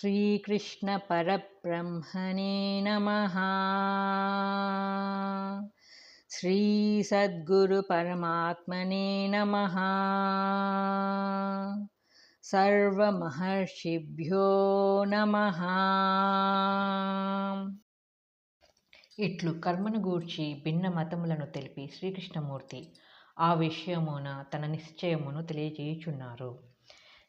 श्रीकृष्णपरब्रह्मणे नमः श्रीसद्गुरुपरमात्मने नमः సర్వమహర్షిభ్యో నమ ఇట్లు కర్మను గూర్చి భిన్న మతములను తెలిపి శ్రీకృష్ణమూర్తి ఆ విషయమున తన నిశ్చయమును తెలియజేయుచున్నారు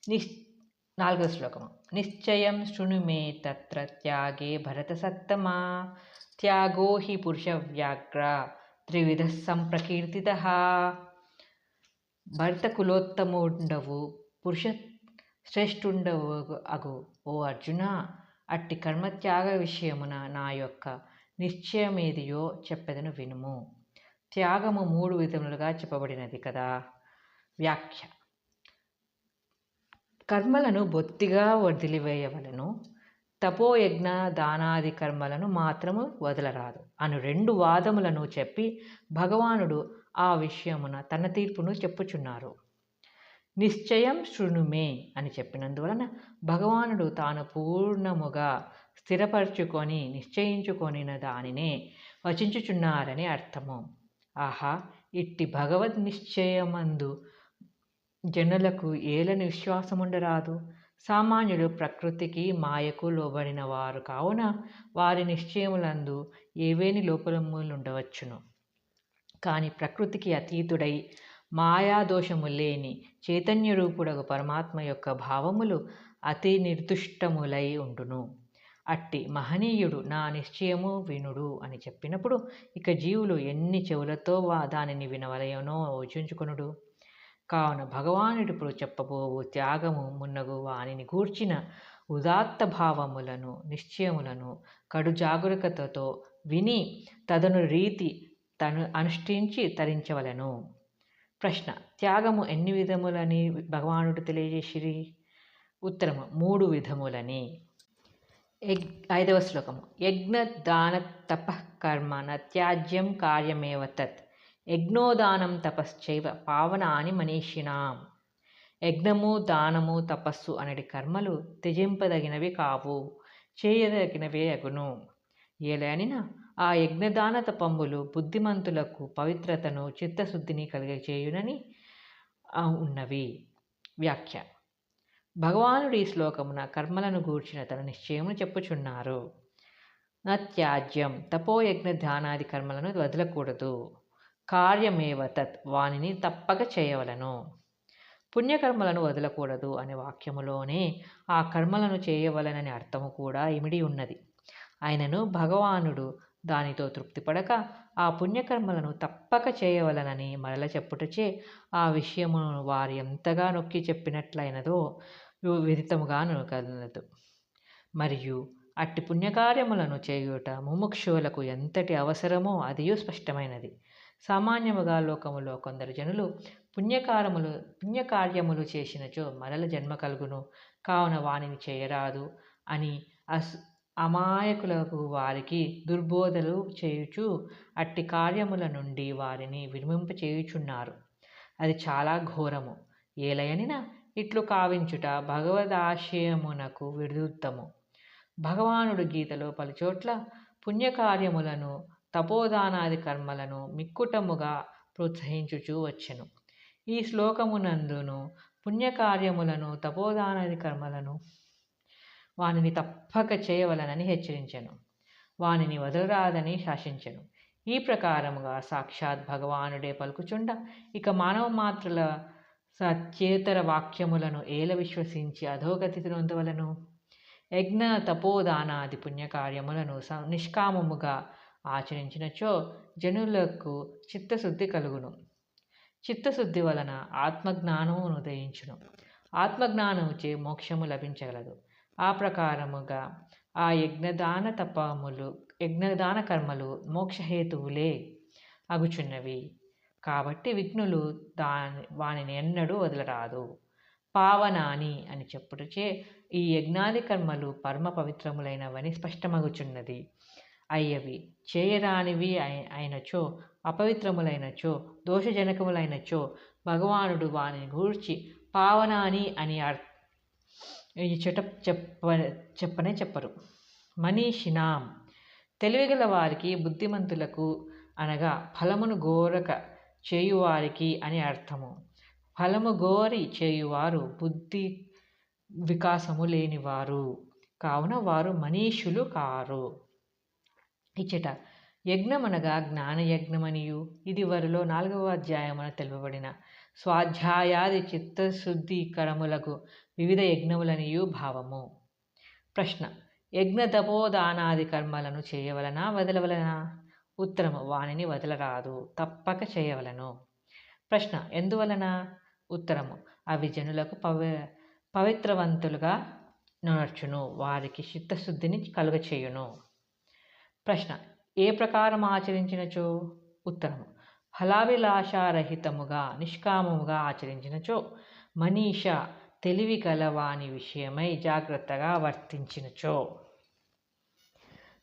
నిశ్ నాలుగో శ్లోకము. నిశ్చయం శృణు మే తత్ర త్యాగే భరత సత్తమా త్యాగో హి పురుష వ్యాఘ్ర త్రివిధ సంప్రకీర్తిత. భరత కులోత్తముండవు పురుష శ్రేష్ఠుండవు అగు. ఓ అర్జున అట్టి కర్మత్యాగ విషయమున నా యొక్క నిశ్చయమేదియో చెప్పెదను వినుము. త్యాగము మూడు విధములుగా చెప్పబడినది కదా? వ్యాఖ్య. కర్మలను బొత్తిగా వదిలివేయవలను. తపోయజ్ఞ దానాది కర్మలను మాత్రము వదలరాదు. అను రెండు వాదములను చెప్పి భగవానుడు ఆ విషయమున తన తీర్పును చెప్పుచున్నారు. నిశ్చయం శృణుమే అని చెప్పినందువలన భగవానుడు తాను పూర్ణముగా స్థిరపరచుకొని నిశ్చయించుకొనిన దానినే వచించుచున్నారని అర్థము. ఆహా ఇట్టి భగవద్ నిశ్చయమందు జనులకు ఏలని విశ్వాసముండరాదు? సామాన్యులు ప్రకృతికి మాయకు లోబడిన వారు కావున వారి నిశ్చయములందు ఏవేని లోపలములుండవచ్చును. కానీ ప్రకృతికి అతీతుడై మాయాదోషము లేని చైతన్య రూపుడగు పరమాత్మ యొక్క భావములు అతి నిర్దుష్టములై ఉండును. అట్టి మహనీయుడు నా నిశ్చయము వినుడు అని చెప్పినప్పుడు ఇక జీవులు ఎన్ని చెవులతో వా దానిని వినవలయనో యోచించుకొనుడు? కావున భగవానుడిప్పుడు చెప్పబోవు త్యాగము మున్నగు వానిని గూర్చిన ఉదాత్త భావములను నిశ్చయములను కడు జాగరూకతతో విని తదను రీతి తను అనుష్ఠించి తరించవలను. ప్రశ్న త్యాగము ఎన్ని విధములని భగవానుడు తెలియజేసిరి? ఉత్తరము మూడు విధములని. యగ్ ఐదవ శ్లోకము. యజ్ఞ దాన తప కర్మ నత్యాజ్యం కార్యమేవ తత్. యజ్ఞోదానం తపశ్చైవ పావనాని మనీషిణాం. యజ్ఞము దానము తపస్సు అనేటి కర్మలు త్యజింపదగినవి కావు చేయదగినవే అగును. ఏలైనా ఆ యజ్ఞదాన తపంబులు బుద్ధిమంతులకు పవిత్రతను చిత్తశుద్ధిని కలిగచేయునని ఉన్నవి. వ్యాఖ్య. భగవానుడు ఈ శ్లోకమున కర్మలను గూర్చిన తన నిశ్చయమును చెప్పుచున్నారు. నత్యాజ్యం తపోయజ్ఞ ధ్యానాది కర్మలను వదలకూడదు. కార్యమేవ తత్ వానిని తప్పక చేయవలను. పుణ్యకర్మలను వదలకూడదు అనే వాక్యములోనే ఆ కర్మలను చేయవలనని అర్థము కూడా ఇమిడి ఉన్నది. ఆయనను భగవానుడు దానితో తృప్తిపడక ఆ పుణ్యకర్మలను తప్పక చేయవలనని మరల చెప్పుటచే ఆ విషయమును వారు ఎంతగా నొక్కి చెప్పినట్లయినదో విదితముగాను కలదు మరియు అట్టి పుణ్యకార్యములను చేయుట ముముక్షువులకు ఎంతటి అవసరమో అదియూ స్పష్టమైనది. సామాన్యముగా లోకములో కొందరు జనులు పుణ్యకారములు పుణ్యకార్యములు చేసినచో మరల జన్మ కలుగును. కావున వాణిని చేయరాదు అని అస్ అమాయకులకు వారికి దుర్బోధలు చేయుచు అట్టి కార్యముల నుండి వారిని విరమింప చేయుచున్నారు. అది చాలా ఘోరము. ఏలయనిన ఇట్లు కావించుట భగవదాశయమునకు విరుద్ధము. భగవానుడు గీతలో పలుచోట్ల పుణ్యకార్యములను తపోదానాది కర్మలను మిక్కుటముగా ప్రోత్సహించుచూ వచ్చెను. ఈ శ్లోకమునందును పుణ్యకార్యములను తపోదానాది కర్మలను వానిని తప్పక చేయవలనని హెచ్చరించెను. వానిని వదలరాదని శాసించెను. ఈ ప్రకారముగా సాక్షాత్ భగవానుడే పలుకుచుండ ఇక మానవ మాత్రుల సత్యేతర వాక్యములను ఏల విశ్వసించి అధోగతి నొందవలను? యజ్ఞ తపోదానాది పుణ్యకార్యములను నిష్కామముగా ఆచరించినచో జనులకు చిత్తశుద్ధి కలుగును. చిత్తశుద్ధి వలన ఆత్మజ్ఞానము ఉదయించును. ఆత్మజ్ఞానముచే మోక్షము లభించగలదు. ఆ ప్రకారముగా ఆ యజ్ఞదాన తపములు యజ్ఞదాన కర్మలు మోక్షహేతువులే అగుచున్నవి. కాబట్టి విఘ్నులు దాని వానిని ఎన్నడూ వదలరాదు. పావనాని అని చెప్పుటచే ఈ యజ్ఞాది కర్మలు పరమ పవిత్రములైనవని స్పష్టమగుచున్నది. అయ్యవి. చేయరానివి అయినచో అపవిత్రములైనచో దోషజనకములైనచో భగవానుడు వానిని గూర్చి పావనాని అని చెట చెప్ప చెప్పనే చెప్పరు. మనీషినాం. తెలివిగల వారికి బుద్ధిమంతులకు అనగా ఫలమును గోరక చేయువారికి అని అర్థము. ఫలము గోరి చేయువారు బుద్ధి వికాసము లేనివారు. కావున వారు మనీషులు కారు. ఇచ్చట. యజ్ఞమనగా జ్ఞానయజ్ఞమనియు. ఇది వరలో నాలుగవ అధ్యాయమున తెలుపబడిన. స్వాధ్యాయాది చిత్తశుద్ధీకరములకు వివిధ యజ్ఞములనియు భావము. ప్రశ్న. యజ్ఞ తపోదానాది కర్మలను చేయవలనా వదలవలనా? ఉత్తరము. వానిని వదలరాదు. తప్పక చేయవలను. ప్రశ్న. ఎందువలన? ఉత్తరము. అవి జనులకు పవి పవిత్రవంతులుగా నడచును వారికి చిత్తశుద్ధిని కలుగచేయును. ప్రశ్న ఏ ప్రకారం ఆచరించినచో? ఉత్తరము ఫలాభిలాషారహితముగా నిష్కామముగా ఆచరించినచో? మనీష తెలివి కలవాని విషయమై జాగ్రత్తగా వర్తించినచో?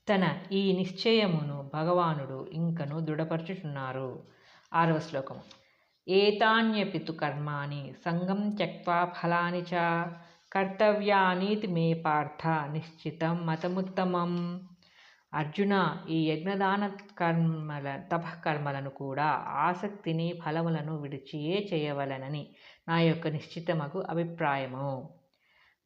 తన ఈ నిశ్చయమును భగవానుడు ఇంకను దృఢపరచుచున్నారు. ఆరవ శ్లోకము ఏతాన్యపితు కర్మాణి సంగం త్యక్వా ఫలాని చ కర్తవ్యానీతి మే పార్థ నిశ్చితం మతముత్తమం. అర్జున ఈ యజ్ఞదాన కర్మల తపకర్మలను కూడా ఆసక్తిని ఫలములను విడిచియే చేయవలనని నా యొక్క నిశ్చితమగు అభిప్రాయము.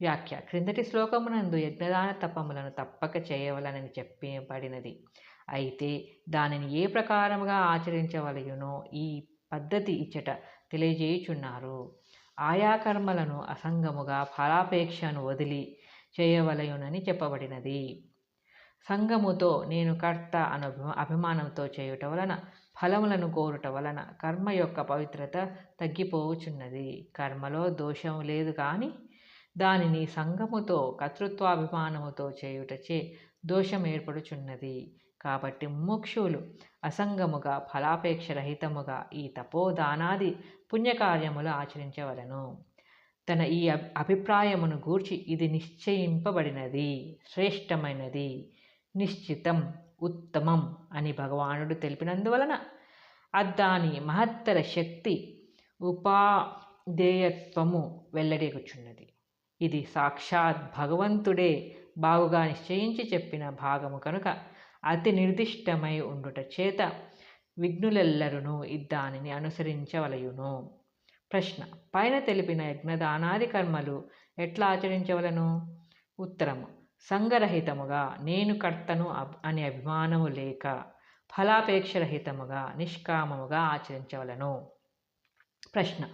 వ్యాఖ్య. క్రిందటి శ్లోకమునందు యజ్ఞదాన తపములను తప్పక చేయవలనని చెప్పబడినది. అయితే దానిని ఏ ప్రకారముగా ఆచరించవలయునో ఈ పద్ధతి ఇచ్చట తెలియజేయుచున్నారు. ఆయా కర్మలను అసంగముగా ఫలాపేక్షను వదిలి చేయవలయునని చెప్పబడినది. సంగముతో నేను కర్త అను అభిమానంతో చేయుట వలన ఫలములను కోరుట వలన కర్మ యొక్క పవిత్రత తగ్గిపోవుచున్నది. కర్మలో దోషం లేదు కానీ దానిని సంగముతో కర్తృత్వాభిమానముతో చేయుటచే దోషం ఏర్పడుచున్నది. కాబట్టి ముముక్షువులు అసంగముగా ఫలాపేక్ష రహితముగా ఈ తపోదానాది పుణ్యకార్యములు ఆచరించవలను. తన ఈ అభిప్రాయమును గూర్చి ఇది నిశ్చయింపబడినది శ్రేష్టమైనది. నిశ్చితం ఉత్తమం అని భగవానుడు తెలిపినందువలన అద్దాని మహత్తర శక్తి ఉపాధేయత్వము వెల్లడిగుచున్నది ఇది సాక్షాత్ భగవంతుడే బాగుగా నిశ్చయించి చెప్పిన భాగము కనుక అతి నిర్దిష్టమై ఉండుట చేత విఘ్నులెల్లరును ఇద్దానిని అనుసరించవలయును. ప్రశ్న పైన తెలిపిన యజ్ఞదానాది కర్మలు ఎట్లా ఆచరించవలను? ఉత్తరము సంగరహితముగా నేను కర్తను అనే అభిమానము లేక ఫలాపేక్షరహితముగా నిష్కామముగా ఆచరించవలను. ప్రశ్న.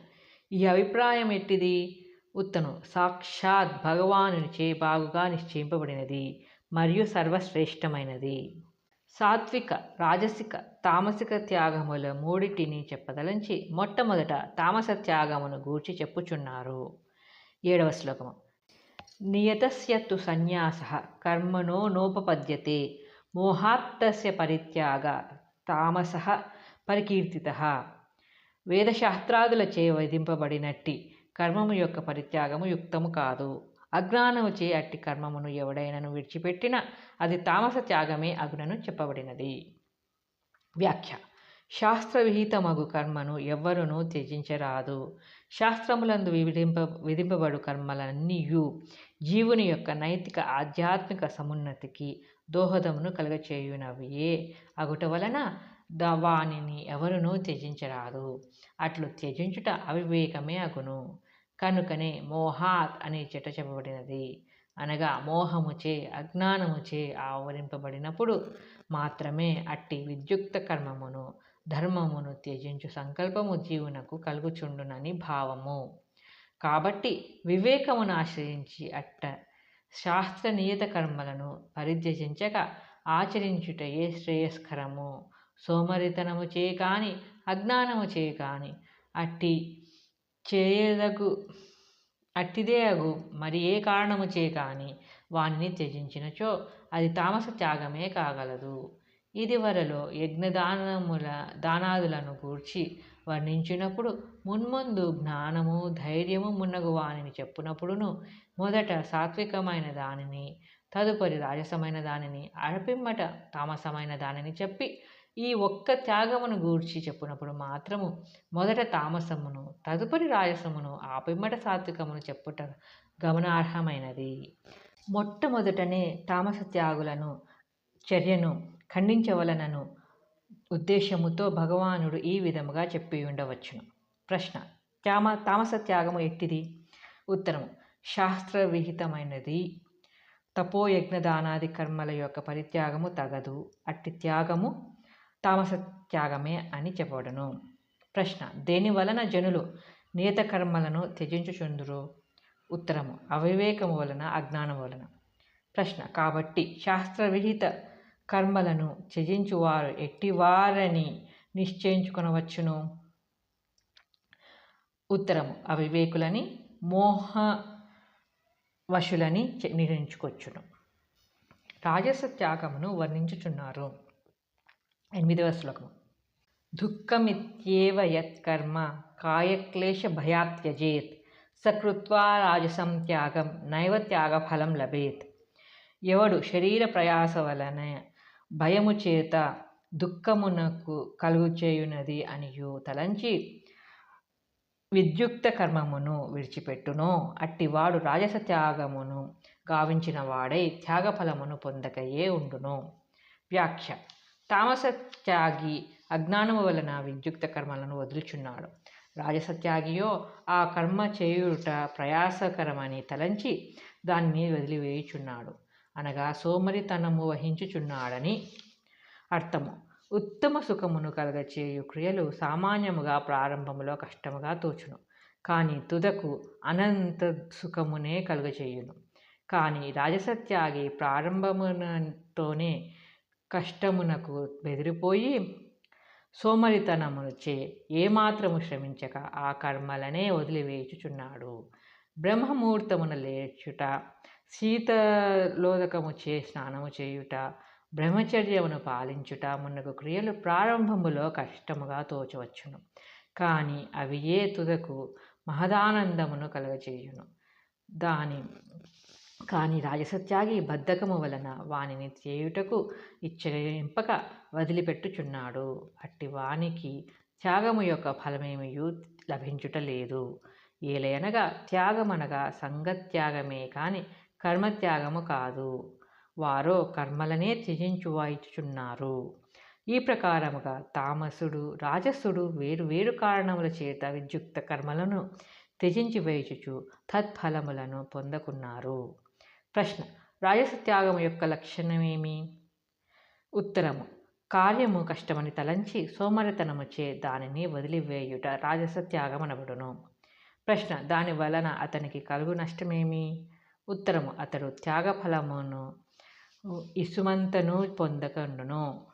ఈ అభిప్రాయం ఎట్టిది? ఉత్తను సాక్షాత్ భగవానునిచే బాగుగా నిశ్చయింపబడినది మరియు సర్వశ్రేష్టమైనది. సాత్విక రాజసిక తామసిక త్యాగముల మూడిటిని చెప్పదలంచి మొట్టమొదట తామస త్యాగమును గూర్చి చెప్పుచున్నారు. ఏడవ శ్లోకము. నియతస్యత్తు సన్యాస కర్మణో నోపపద్యతే మోహాత్తస్య పరిత్యాగ తామస పరికీర్తిత వేదశాస్త్రాదులచే విధింపబడినట్టి కర్మము యొక్క పరిత్యాగము యుక్తము కాదు। అజ్ఞానముచే అట్టి కర్మమును ఎవడైనను విడిచిపెట్టిన అది తామస త్యాగమే అగునను చెప్పబడినది। వ్యాఖ్య శాస్త్రవిహితమగు కర్మను ఎవ్వరునూ త్యజించరాదు। శాస్త్రములందు విధింప విధింపబడు కర్మలన్నీయు జీవుని యొక్క నైతిక ఆధ్యాత్మిక సమున్నతికి దోహదమును కలగచేయునవియే. అగుట వలన దవానిని వానిని ఎవరునూ త్యజించరాదు. అట్లు త్యజించుట అవివేకమే అగును. కనుకనే మోహాత్ అనే చెట చెప్పబడినది. అనగా మోహముచే అజ్ఞానముచే ఆవరింపబడినప్పుడు మాత్రమే అట్టి విద్యుక్త కర్మమును ధర్మమును త్యజించు సంకల్పము జీవునకు కలుగుచుండునని భావము. కాబట్టి వివేకమును ఆశ్రయించి అట్ట శాస్త్ర నియత కర్మలను పరిత్యజించక ఆచరించుటయే శ్రేయస్కరము. సోమరితనము చే కాని అజ్ఞానము చే కాని అట్టి చేయదగు అట్టిదే అగు మరి ఏ కారణము చే కాని వానిని త్యజించినచో అది తామస త్యాగమే కాగలదు. ఇది వరలో యజ్ఞదానముల దానాదులను గూర్చి వర్ణించినప్పుడు మున్ముందు జ్ఞానము ధైర్యము మున్నగు వానిని చెప్పునప్పుడును మొదట సాత్వికమైన దానిని తదుపరి రాజసమైన దానిని అడపిమ్మట తామసమైన దానిని చెప్పి ఈ ఒక్క త్యాగమును గూర్చి చెప్పినప్పుడు మాత్రము మొదట తామసమును తదుపరి రాజసమును ఆ పిమ్మట సాత్వికమును చెప్పుట గమనార్హమైనది. మొట్టమొదటనే తామస త్యాగులను చర్యను ఖండించవలనను ఉద్దేశముతో భగవానుడు ఈ విధముగా చెప్పి ఉండవచ్చును ప్రశ్న త్యామ తామస త్యాగము ఎట్టిది? ఉత్తరము శాస్త్రవిహితమైనది. తపోయజ్ఞదానాది కర్మల యొక్క పరిత్యాగము తగదు. అట్టి త్యాగము తామస త్యాగమే అని చెప్పబడును. ప్రశ్న దేని వలన జనులు నియత కర్మలను త్యజించుచుందురు? ఉత్తరము అవివేకము వలన అజ్ఞానం వలన. ప్రశ్న కాబట్టి శాస్త్రవిహిత కర్మలను త్యజించువారు ఎట్టివారని నిశ్చయించుకొనవచ్చును. ఉత్తరము అవివేకులని మోహ వశులని నిర్ణయించుకోవచ్చును నిర్ణయించుకొచ్చును రాజస త్యాగమును వర్ణించుచున్నారు. ఎనిమిదవ శ్లోకము. దుఃఖమిత్యేవ యత్కర్మ కాయక్లేశ భయాత్యజేత్ సకృత్వా రాజసం త్యాగం నైవ త్యాగఫలం లభేత్. ఎవడు శరీర ప్రయాస వలన భయము చేత దుఃఖమునకు కలుగుచేయునది అనియు తలంచి విద్యుక్త కర్మమును విడిచిపెట్టునో. అట్టివాడు రాజస త్యాగమును గావించిన వాడై త్యాగఫలమును పొందకయే ఉండును. వ్యాఖ్య. తామస త్యాగి అజ్ఞానము వలన విద్యుక్త కర్మలను వదులుచున్నాడు. రాజసత్యాగియో ఆ కర్మ చేయుట ప్రయాసకరమని తలంచి దాన్ని వదిలివేయుచున్నాడు. అనగా సోమరితనము వహించుచున్నాడని అర్థము. ఉత్తమ సుఖమును కలగచేయు క్రియలు సామాన్యముగా ప్రారంభములో కష్టముగా తోచును. కానీ తుదకు అనంత సుఖమునే కలుగచేయును. కానీ రాజసత్యాగి ప్రారంభమునతోనే కష్టమునకు బెదిరిపోయి సోమరితనమునుచే ఏమాత్రము శ్రమించక ఆ కర్మలనే వదిలివేయుచుచున్నాడు. బ్రహ్మముహూర్తమున లేచుట శీతలోదకముచే స్నానము చేయుట బ్రహ్మచర్యమును పాలించుట మున్నకు క్రియలు ప్రారంభములో కష్టముగా తోచవచ్చును. కానీ అవి ఏ తుదకు మహదానందమును కలగచేయును దాని కానీ రాజసత్యాగి బద్ధకము వలన వానిని చేయుటకు ఇచ్చయింపక వదిలిపెట్టుచున్నాడు. అట్టి వానికి త్యాగము యొక్క ఫలమేమియు లభించుట లేదు. ఏలయనగా త్యాగమనగా సంగత్యాగమే కానీ కర్మత్యాగము కాదు. వారో కర్మలనే త్యజించువాయిచుచున్నారు. ఈ ప్రకారముగా తామసుడు రాజసుడు వేరు వేరు కారణముల చేత విద్యుక్త కర్మలను త్యజించి వేయుచుచు తత్ఫలములను పొందకున్నారు. ప్రశ్న రాజసత్యాగము యొక్క లక్షణమేమి? ఉత్తరము కార్యము కష్టమని తలంచి సోమరితనముచే దానిని వదిలివేయుట రాజసత్యాగమనబడును. ప్రశ్న దాని వలన అతనికి కలుగు నష్టమేమి? ఉత్తరము. అతడు త్యాగఫలమును ఇసుమంతను పొందకుండును.